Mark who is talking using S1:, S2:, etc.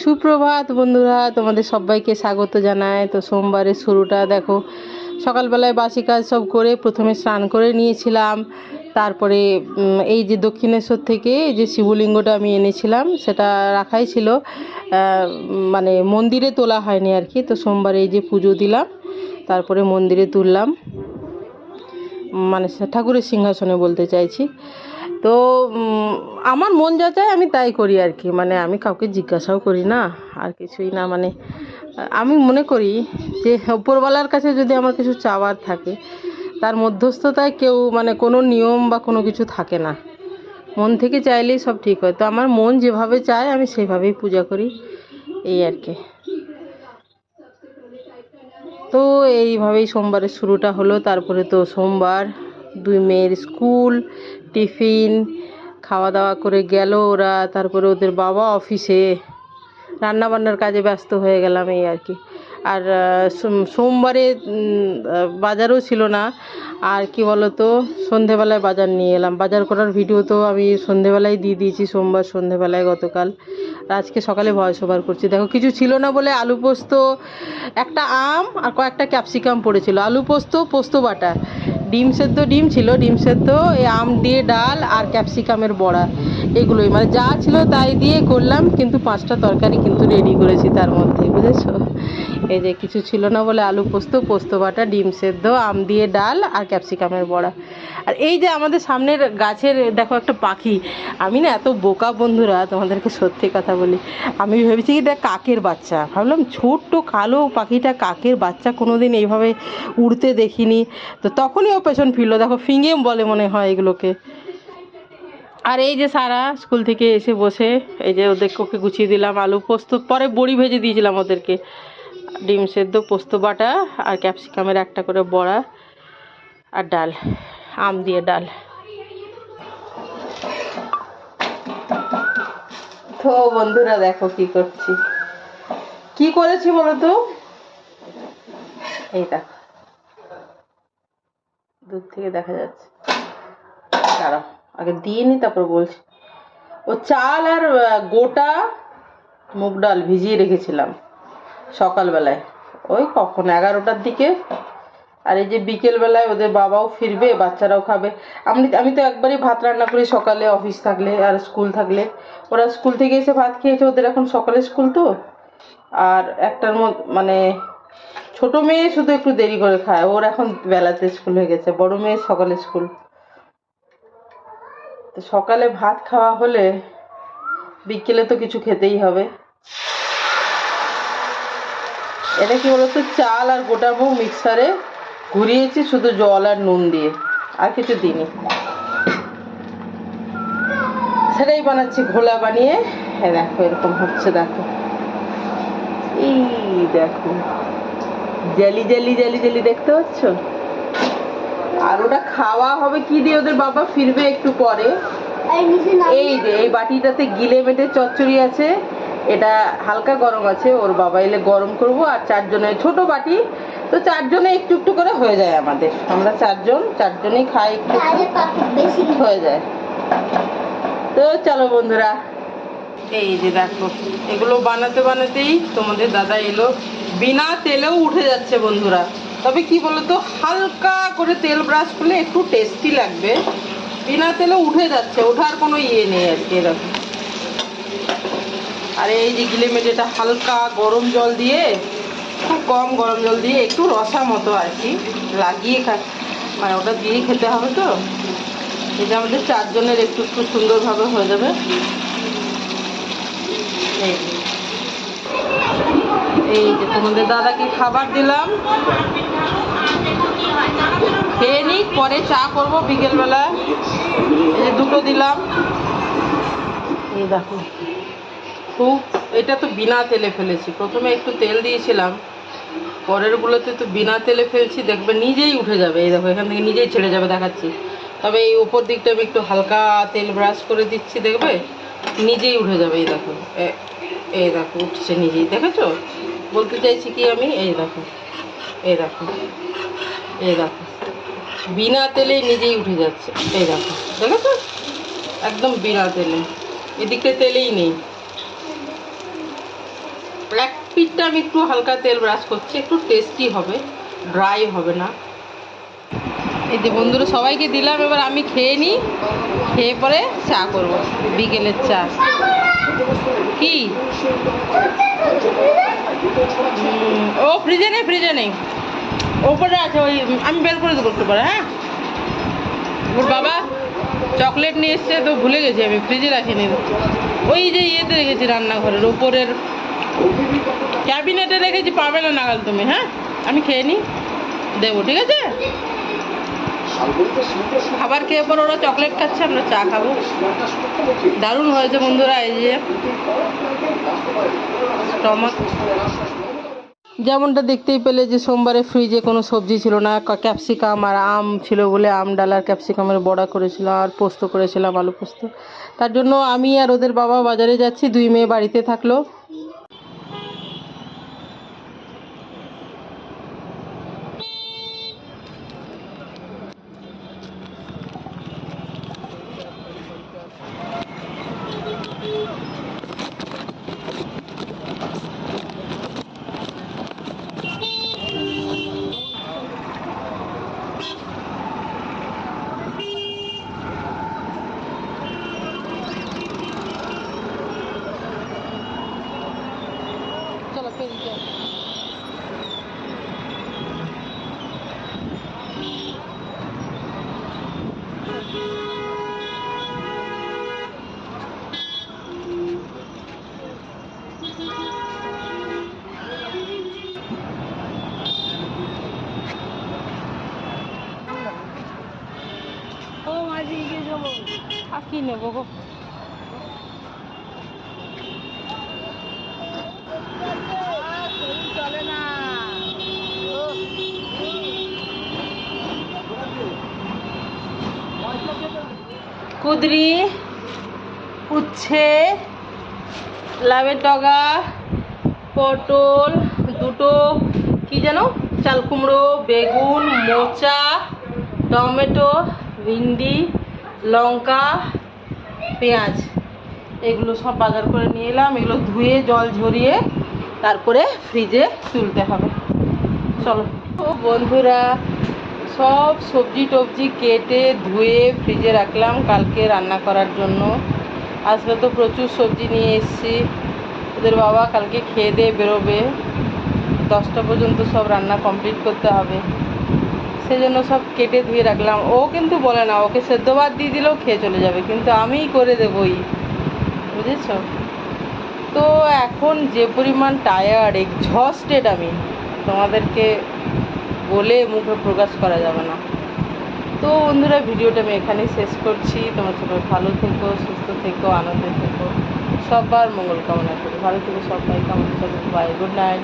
S1: সুপ্রভাত বন্ধুরা, তোমাদের সবাইকে স্বাগত জানায় তো সোমবারের শুরুটা দেখো, সকালবেলায় বাসি কাজ সব করে প্রথমে স্নান করে নিয়েছিলাম। তারপরে এই যে দক্ষিণেশ্বর থেকে যে শিবলিঙ্গটা আমি এনেছিলাম, সেটা রাখাই ছিল। মানে মন্দিরে তোলা হয়নি আর কি, তো সোমবার এই যে পুজো দিলাম, তারপরে মন্দিরে তুললাম। মানে ঠাকুরের সিংহাসনে বলতে চাইছি। তো আমার মন যা চায় আমি তাই করি আর কি। মানে আমি কাউকে জিজ্ঞাসাও করি না, আর কিছুই না। মানে আমি মনে করি যে ওপরওয়ালার কাছে যদি আমার কিছু চাওয়ার থাকে, তার মধ্যস্থতায় কেউ মানে কোনো নিয়ম বা কোনো কিছু থাকে না। মন থেকে চাইলেই সব ঠিক হয়। তো আমার মন যেভাবে চায়, আমি সেভাবেই পূজা করি। এই আর কি। তো এইভাবেই সোমবারের শুরুটা হলো। তারপরে তো সোমবার। দুই মেয়ের স্কুল, টিফিন খাওয়া দাওয়া করে গেল ওরা, তারপরে ওদের বাবা অফিসে। রান্নাবান্নার কাজে ব্যস্ত হয়ে গেলাম এই আর কি। আর সোমবারে বাজারও ছিল না। আর কি বলতো, সন্ধেবেলায় বাজার নিয়ে এলাম। বাজার করার ভিডিও তো আমি সন্ধেবেলায় দিয়ে দিয়েছি, সোমবার সন্ধেবেলায় গতকাল। আর আজকে সকালে ভয়েস ওভার করছি। দেখো, কিছু ছিল না বলে আলু পোস্ত, একটা আম আর কয়েকটা ক্যাপসিকাম পড়েছিল। আলু পোস্ত পোস্ত বাটা ডিম সেদ্ধ ডিম ছিল, ডিম সেদ্ধ, এই আম দিয়ে ডাল আর ক্যাপসিকামের বড়া, এগুলোই। মানে যা ছিল তাই দিয়ে করলাম, কিন্তু পাঁচটা তরকারি কিন্তু রেডি করেছি তার মধ্যে, বুঝেছ? এই যে কিছু ছিল না বলে আলু পোস্ত পোস্ত বাটা, ডিম সেদ্ধ, আম দিয়ে ডাল আর ক্যাপসিকামের বড়া। আর এই যে আমাদের সামনের গাছের, দেখো একটা পাখি, আমি না এত বোকা বন্ধুরা, তোমাদেরকে সত্যি কথা বলি। আমি ভেবেছি কি এটা কাকের বাচ্চা, ভাবলাম ছোট্ট কালো পাখিটা কাকের বাচ্চা কোনো দিন এইভাবে উড়তে দেখিনি। তো তখনই ও পেছন ফিরলো। দেখো ফিঙে বলে মনে হয় এগুলোকে। আর এই যে সারা স্কুল থেকে এসে বসে, এই যে ওদের ওকে গুছিয়ে দিলাম, আলু পোস্ত, পরে বড়ি ভেজে দিয়েছিলাম ওদেরকে। ডিম সেদ্ধ, পোস্ত, বাটা আর ক্যাপসিকামের একটা করে বড়া আর ডাল, আম দিয়ে ডাল। তো বন্ধুরা, দেখো কি করছি। কি করেছি বলো তো? এই দেখো। দূর থেকে দেখা যাচ্ছে। দাঁড়াও আগে দিয়ে নি, তারপর বলছি। ও চাল আর গোটা মুগ ডাল ভিজিয়ে রেখেছিলাম সকালবেলায়। ওই কখন? এগারোটার দিকে। আর এই যে বিকেলবেলায় ওদের বাবাও ফিরবে, বাচ্চারাও খাবে। আমি আমি তো একবারই ভাত রান্না করি সকালে, অফিস থাকলে আর স্কুল থাকলে। ওরা স্কুল থেকে এসে ভাত খেয়েছে, ওদের এখন সকালে স্কুল তো। আর একটার মধ্যে মানে ছোট মেয়ে শুধু একটু দেরি করে খায়। ওর এখন বেলাতে স্কুল হয়ে গেছে। বড় মেয়ে সকালে স্কুল তো সকালে ভাত খাওয়া হলে বিকেলে তো কিছু খেতেই হবে। এটা কি বলতো? চাল আর গোটা মুগ মিক্সারে ঘুরিয়েছি, শুধু জল আর নুন দিয়ে। আর কিছু দিইনি। সেটাই বানাচ্ছি ঘোলা বানিয়ে। হ্যাঁ দেখো, এরকম হচ্ছে, দেখো। এই দেখো। জেলি জেলি জেলি জেলি দেখতে পাচ্ছ? আর ওটা খাওয়া হবে কি দিয়ে? ওদের বাবা ফিরবে একটু পরে। এই যে এই বাটিটাতে গিলে মেটে চচ্চড়ি আছে। এটা হালকা গরম আছে ওর বাবা এলে গরম করব আর চারজনের ছোট বাটি। তো চারজনে একটু একটু করে হয়ে যায় আমাদের। আমরা চারজন চারজনেই খাই একটু একটু। হয়ে যায়। তো চলো বন্ধুরা এই যে দেখো এগুলো বানাতে বানাতেই তোমাদের দাদা এলো। বিনা তেলেও উঠে যাচ্ছে বন্ধুরা। তবে কি বলতো, হালকা করে তেল ব্রাশ করলে একটু টেস্টি লাগবে। বিনা তেলে উঠে যাচ্ছে, ওঠার কোনো ইয়ে নেই আর কি এরকম। আর এই যে গিলে মেটেটা হালকা গরম জল দিয়ে, খুব কম গরম জল দিয়ে একটু রসা মতো আর কি লাগিয়ে খা মানে ওটা দিয়ে খেতে হবে তো। এটা আমাদের চারজনের একটু একটু সুন্দরভাবে হয়ে যাবে। এই। এই যে তোমাদের দাদাকে খাবার দিলাম। খেয়ে নিক, পরে চা করব বিকেলবেলা এই দুটো দিলাম। এই দেখো। খুব, এটা তো বিনা তেলে ফেলেছি। প্রথমে একটু তেল দিয়েছিলাম। পরের গুলোতে তো বিনা তেলে ফেলছি, দেখবে নিজেই উঠে যাবে। এই দেখো, এখান থেকে নিজেই ছেড়ে যাবে দেখাচ্ছি। তবে এই উপর দিকটা আমি একটু হালকা তেল ব্রাশ করে দিচ্ছি, দেখবে? নিজেই উঠে যাবে, এই দেখো। এই দেখো, উঠছে নিজেই, দেখেছ? বলতে চাইছি কি আমি? এই দেখো। এই দেখো। এই দেখো। বিনা তেলে নিজেই উঠে যাচ্ছে। এই দেখো। দেখেছ? একদম বিনা তেলে। এদিকে তেলেই নেই। ব্ল্যাক পিটটা আমি একটু হালকা তেল ব্রাশ করছি। একটু টেস্টি হবে। ড্রাই হবে না। এই যে বন্ধুরা, সবাইকে দিলাম। এবার আমি খেয়ে নিই। খেয়ে পরে চা করব। বিকেলের চা। কি? ও ফ্রিজে নেই ফ্রিজে নেই। ওপরে আছে ওই, আমি বের করে দেবো একটু পরে হ্যাঁ? ওর বাবা চকলেট নিয়ে এসছে, তো ভুলে গেছি আমি ফ্রিজে রাখিনি। ওই যে ইয়েতে রেখেছি রান্নাঘরের, ওপরের। ক্যাবিনেটে রেখেছি, পাবে না নাগাল তুমি হ্যাঁ? আমি খেয়ে নিই দেবো, ঠিক আছে? খাবার খেয়ে পর ওরা চকলেট খাচ্ছে, আমরা চা খাব। দারুণ হয়েছে বন্ধুরা, এই যে টমাট যেমনটা দেখতেই পেলে যে সোমবারে ফ্রিজে কোনো সবজি ছিল না ক্যাপসিকাম আর আম ছিল বলে আম, ডাল আর ক্যাপসিকামের বড়া করেছিলাম আর পোস্ত করেছিলাম, আলু পোস্ত। তার জন্য আমি আর ওদের বাবা বাজারে যাচ্ছি, দুই মেয়ে বাড়িতে থাকল। চলো ফেরি যাই আর কি নেব গো কুদরি, উচ্ছে, লাভের ডগা, পটল, দুটো, কি যেন? চাল কুমড়ো, বেগুন, মোচা, টমেটো, ভিন্ডি, লঙ্কা, পেঁয়াজ। এগুলো সব বাজার করে নিয়ে এলাম। এগুলো ধুয়ে, জল ঝরিয়ে তারপরে ফ্রিজে তুলতে হবে। চলো। বন্ধুরা সব সবজি টবজি কেটে ধুয়ে ফ্রিজে রাখলাম কালকে রান্না করার জন্য। আজকে তো প্রচুর সবজি নিয়ে এসেছি। ওদের বাবা কালকে খেয়ে দিয়ে বেরোবে। দশটা পর্যন্ত সব রান্না কমপ্লিট করতে হবে। সেজন্য সব কেটে ধুয়ে রাখলাম। ও কিন্তু বলে না, ওকে সেদ্ধ ভাত দিয়ে দিলেও খেয়ে চলে যাবে, কিন্তু আমিই করে দেবই। বুঝেছ? তো এখন যে পরিমাণ টায়ার্ড এক্সস্টেড আমি, তোমাদেরকে বলে মুখে প্রকাশ করা যাবে না। তো বন্ধুরা, ভিডিওটা আমি এখানেই শেষ করছি। তোমার সবাই ভালো থেকো, সুস্থ থেকো, আনন্দে থেকো। সবার মঙ্গল কামনা করি। ভালো থেকো সবাই, কামনা করব বাই গুড নাইট